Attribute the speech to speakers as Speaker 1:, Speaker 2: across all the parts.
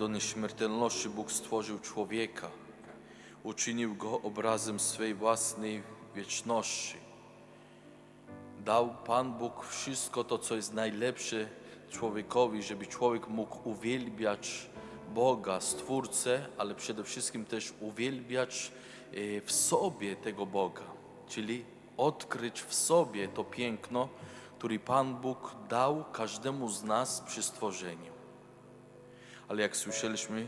Speaker 1: Do nieśmiertelności Bóg stworzył człowieka. Uczynił go obrazem swej własnej wieczności. Dał Pan Bóg wszystko to, co jest najlepsze człowiekowi, żeby człowiek mógł uwielbiać Boga, Stwórcę, ale przede wszystkim też uwielbiać e, w sobie tego Boga, czyli odkryć w sobie to piękno, które Pan Bóg dał każdemu z nas przy stworzeniu. Ale jak słyszeliśmy,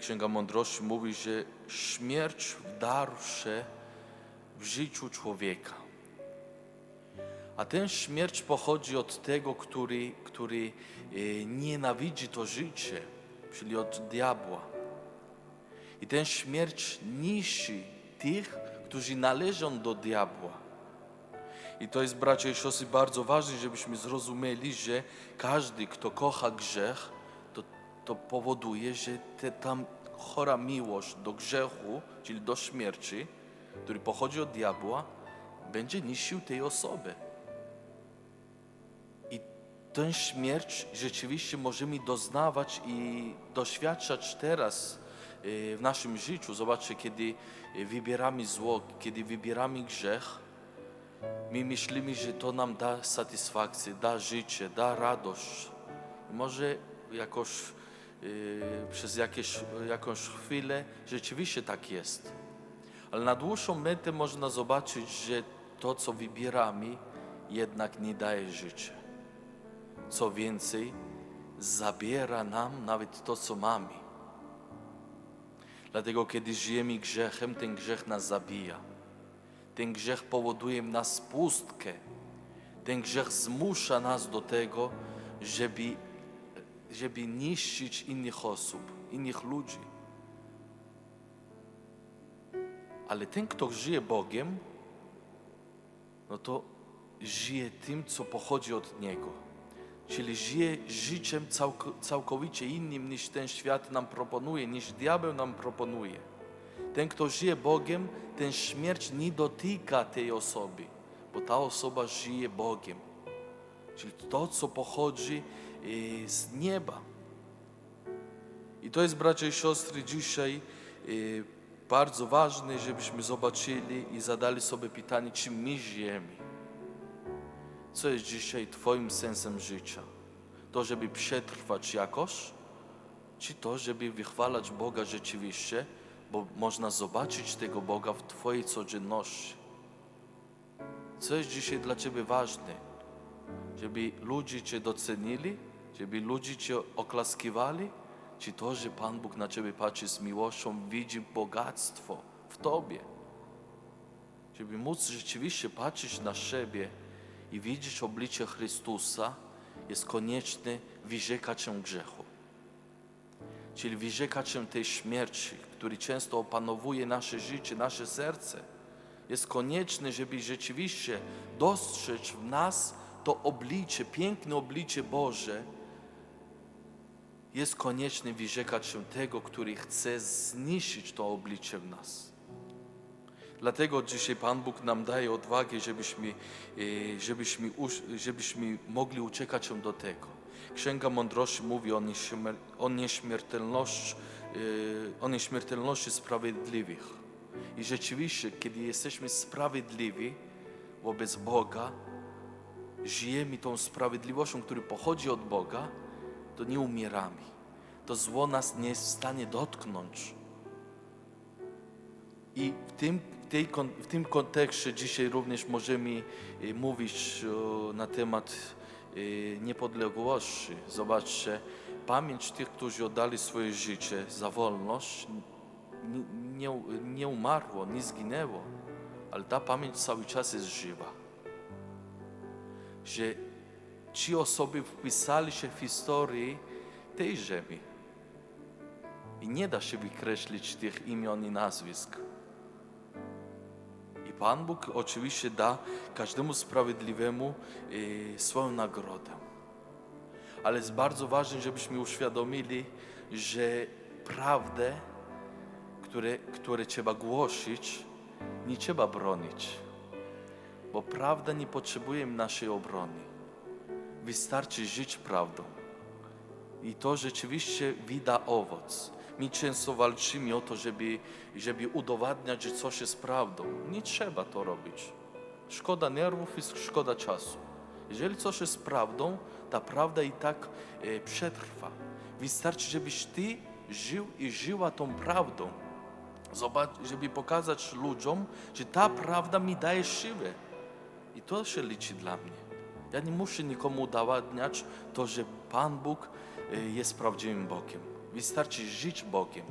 Speaker 1: Księga Mądrości mówi, że śmierć wdarł się w życiu człowieka. A ten śmierć pochodzi od tego, który, który e, nienawidzi to życie, czyli od diabła. I ten śmierć niszczy tych, którzy należą do diabła. I to jest, bracia i siostry, bardzo ważne, żebyśmy zrozumieli, że każdy, kto kocha grzech, to, powoduje, że te, tam chora miłość do grzechu, czyli do śmierci, który pochodzi od diabła, będzie niszczył tej osoby. I tę śmierć rzeczywiście możemy doznawać i doświadczać teraz e, w naszym życiu. Zobaczcie, kiedy wybieramy zło, kiedy wybieramy grzech, my myślimy, że to nam da satysfakcję, da życie, da radość. Może jakoś przez jakieś, jakąś chwilę rzeczywiście tak jest. Ale na dłuższą metę można zobaczyć, że to, co wybieramy, jednak nie daje życia. Co więcej, zabiera nam nawet to, co mamy. Dlatego, kiedy żyjemy grzechem, ten grzech nas zabija. Ten grzech powoduje w nas pustkę. Ten grzech zmusza nas do tego, żeby, żeby niszczyć innych osób, innych ludzi. Ale ten, kto żyje Bogiem, no to żyje tym, co pochodzi od Niego. Czyli żyje życiem całko, całkowicie innym niż ten świat nam proponuje, niż diabeł nam proponuje. Ten, kto żyje Bogiem, ten śmierć nie dotyka tej osoby, bo ta osoba żyje Bogiem. Czyli to, co pochodzi z nieba. I to jest, bracia i siostry, dzisiaj e, bardzo ważne, żebyśmy zobaczyli i zadali sobie pytanie, czy my żyjemy. Co jest dzisiaj Twoim sensem życia? To, żeby przetrwać jakoś, czy to, żeby wychwalać Boga rzeczywiście, bo można zobaczyć tego Boga w Twojej codzienności? Co jest dzisiaj dla Ciebie ważne? Żeby ludzie Cię docenili, żeby ludzie Cię oklaskiwali, czy to, że Pan Bóg na Ciebie patrzy z miłością, widzi bogactwo w Tobie? Żeby móc rzeczywiście patrzeć na siebie i widzieć oblicze Chrystusa, jest konieczne wyrzekać się grzechu. Czyli wyrzekać się tej śmierci, który często opanowuje nasze życie, nasze serce. Jest konieczne, żeby rzeczywiście dostrzec w nas to oblicze, piękne oblicze Boże, jest konieczne wyrzekać się tego, który chce zniszczyć to oblicze w nas. Dlatego dzisiaj Pan Bóg nam daje odwagę, żebyśmy, e, żebyśmy, żebyśmy mogli uciekać się do tego. Księga Mądrości mówi o, nieśmier- o, nieśmiertelności, e, o nieśmiertelności sprawiedliwych. I rzeczywiście, kiedy jesteśmy sprawiedliwi wobec Boga, żyjemy tą sprawiedliwością, która pochodzi od Boga, to nie umieramy. To zło nas nie jest w stanie dotknąć. I w tym, tej, w tym kontekście dzisiaj również możemy e, mówić o, na temat e, niepodległości. Zobaczcie, pamięć tych, którzy oddali swoje życie za wolność, nie, nie umarło, nie zginęło, ale ta pamięć cały czas jest żywa. Że ci osoby wpisali się w historii tej ziemi. I nie da się wykreślić tych imion i nazwisk. I Pan Bóg oczywiście da każdemu sprawiedliwemu e, swoją nagrodę. Ale jest bardzo ważne, żebyśmy uświadomili, że prawdę, które, które trzeba głosić, nie trzeba bronić. Bo prawda nie potrzebuje naszej obrony. Wystarczy żyć prawdą. i to rzeczywiście wyda owoc. My często walczymy o to, żeby, żeby udowadniać, że coś jest prawdą. Nie trzeba to robić. Szkoda nerwów i szkoda czasu. Jeżeli coś jest prawdą, ta prawda i tak e, przetrwa. Wystarczy, żebyś ty żył i żyła tą prawdą. Zobacz, żeby pokazać ludziom, że ta prawda mi daje siłę. I to się liczy dla mnie. Ja nie muszę nikomu udowadniać to, że Pan Bóg e, jest prawdziwym Bogiem. Wystarczy żyć Bogiem.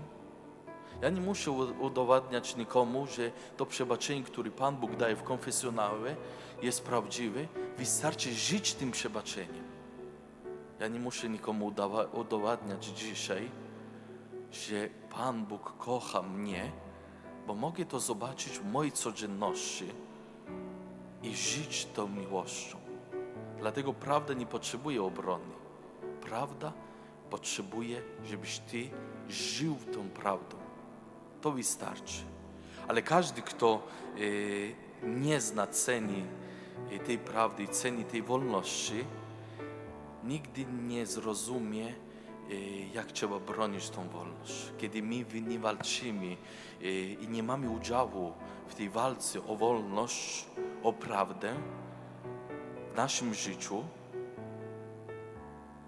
Speaker 1: Ja nie muszę udowadniać nikomu, że to przebaczenie, które Pan Bóg daje w konfesjonale, jest prawdziwe. Wystarczy żyć tym przebaczeniem. Ja nie muszę nikomu udowadniać dzisiaj, że Pan Bóg kocha mnie, bo mogę to zobaczyć w mojej codzienności i żyć tą miłością. Dlatego prawda nie potrzebuje obrony. Prawda potrzebuje, żebyś ty żył tą prawdą. To wystarczy. Ale każdy, kto e, nie zna ceny e, tej prawdy i ceny tej wolności, nigdy nie zrozumie, e, jak trzeba bronić tą wolność. Kiedy my nie walczymy e, i nie mamy udziału w tej walce o wolność, o prawdę w naszym życiu,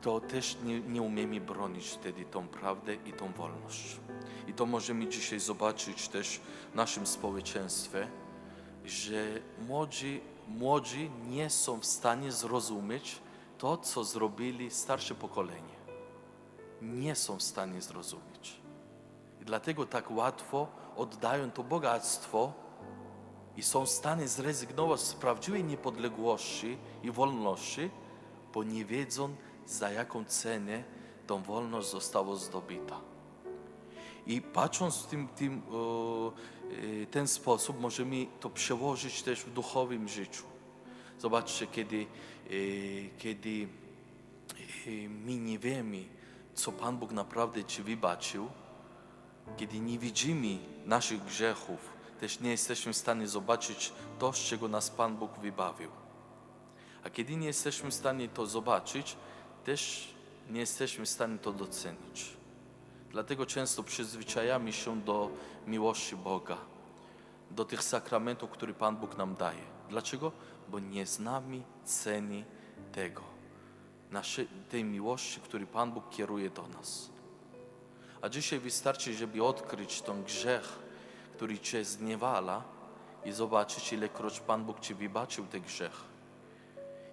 Speaker 1: to też nie, nie umiemy bronić wtedy tą prawdę i tą wolność. I to możemy dzisiaj zobaczyć też w naszym społeczeństwie, że młodzi, młodzi nie są w stanie zrozumieć to, co zrobili starsze pokolenie. Nie są w stanie zrozumieć. I dlatego tak łatwo oddają to bogactwo i są w stanie zrezygnować z prawdziwej niepodległości i wolności, bo nie wiedzą, za jaką cenę tą wolność została zdobyta. I patrząc w tym, tym, e, ten sposób, możemy to przełożyć też w duchowym życiu. Zobaczcie, kiedy, e, kiedy e, my nie wiemy, co Pan Bóg naprawdę Ci wybaczył, kiedy nie widzimy naszych grzechów, też nie jesteśmy w stanie zobaczyć to, z czego nas Pan Bóg wybawił. A kiedy nie jesteśmy w stanie to zobaczyć, też nie jesteśmy w stanie to docenić. Dlatego często przyzwyczajamy się do miłości Boga, do tych sakramentów, które Pan Bóg nam daje. Dlaczego? Bo nie znamy ceny tego, naszej, tej miłości, który Pan Bóg kieruje do nas. A dzisiaj wystarczy, żeby odkryć ten grzech, który Cię zniewala i zobaczyć, ilekroć Pan Bóg Ci wybaczył ten grzech.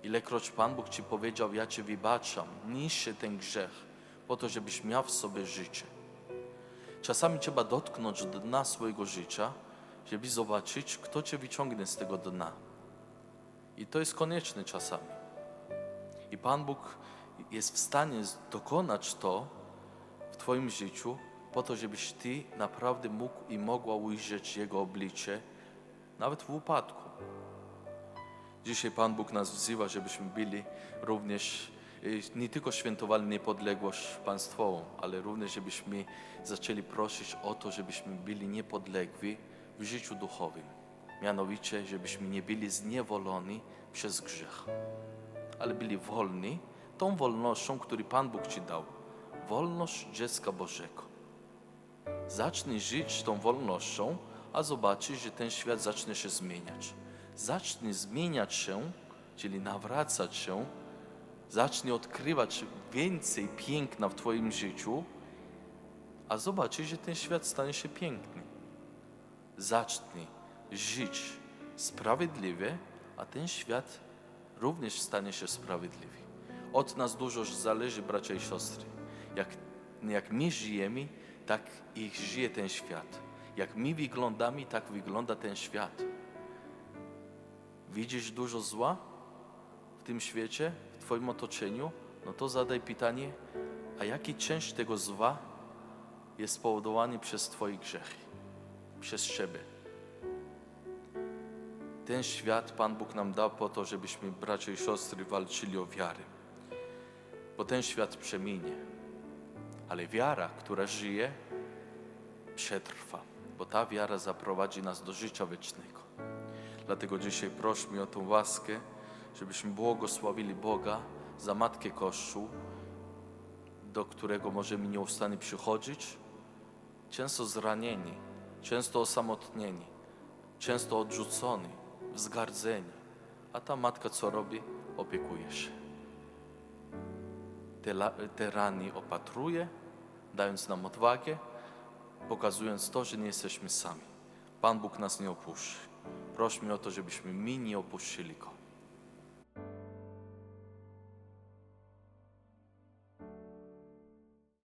Speaker 1: Ilekroć Pan Bóg Ci powiedział, ja Cię wybaczam, niszczę ten grzech, po to, żebyś miał w sobie życie. Czasami trzeba dotknąć dna swojego życia, żeby zobaczyć, kto Cię wyciągnie z tego dna. I to jest konieczne czasami. I Pan Bóg jest w stanie dokonać to w Twoim życiu, po to, żebyś Ty naprawdę mógł i mogła ujrzeć Jego oblicze, nawet w upadku. Dzisiaj Pan Bóg nas wzywa, żebyśmy byli również y, nie tylko świętowali niepodległość państwową, ale również żebyśmy zaczęli prosić o to, żebyśmy byli niepodlegli w życiu duchowym. Mianowicie, żebyśmy nie byli zniewoleni przez grzech, ale byli wolni tą wolnością, którą Pan Bóg Ci dał. Wolność dziecka Bożego. Zacznij żyć tą wolnością, a zobaczysz, że ten świat zacznie się zmieniać. Zacznie zmieniać się, czyli nawracać się, zacznie odkrywać więcej piękna w Twoim życiu, a zobaczysz, że ten świat stanie się piękny. Zacznij żyć sprawiedliwie, a ten świat również stanie się sprawiedliwy. Od nas dużo zależy, bracia i siostry. Jak, jak my żyjemy, tak i żyje ten świat. Jak my wyglądamy, tak wygląda ten świat. Widzisz dużo zła w tym świecie, w Twoim otoczeniu? No to zadaj pytanie, a jaki część tego zła jest spowodowany przez Twoje grzechy, przez Ciebie? Ten świat Pan Bóg nam dał po to, żebyśmy, bracia i siostry, walczyli o wiarę. Bo ten świat przeminie, ale wiara, która żyje, przetrwa, bo ta wiara zaprowadzi nas do życia wiecznego. Dlatego dzisiaj prośmy o tą łaskę, żebyśmy błogosławili Boga za Matkę Kościół, do którego możemy nieustannie przychodzić, często zranieni, często osamotnieni, często odrzuconi, wzgardzeni. A ta matka co robi? Opiekuje się. Te, te rany opatruje, dając nam odwagę, pokazując to, że nie jesteśmy sami. Pan Bóg nas nie opuści. Prośmy o to, żebyśmy my nie opuścili Go.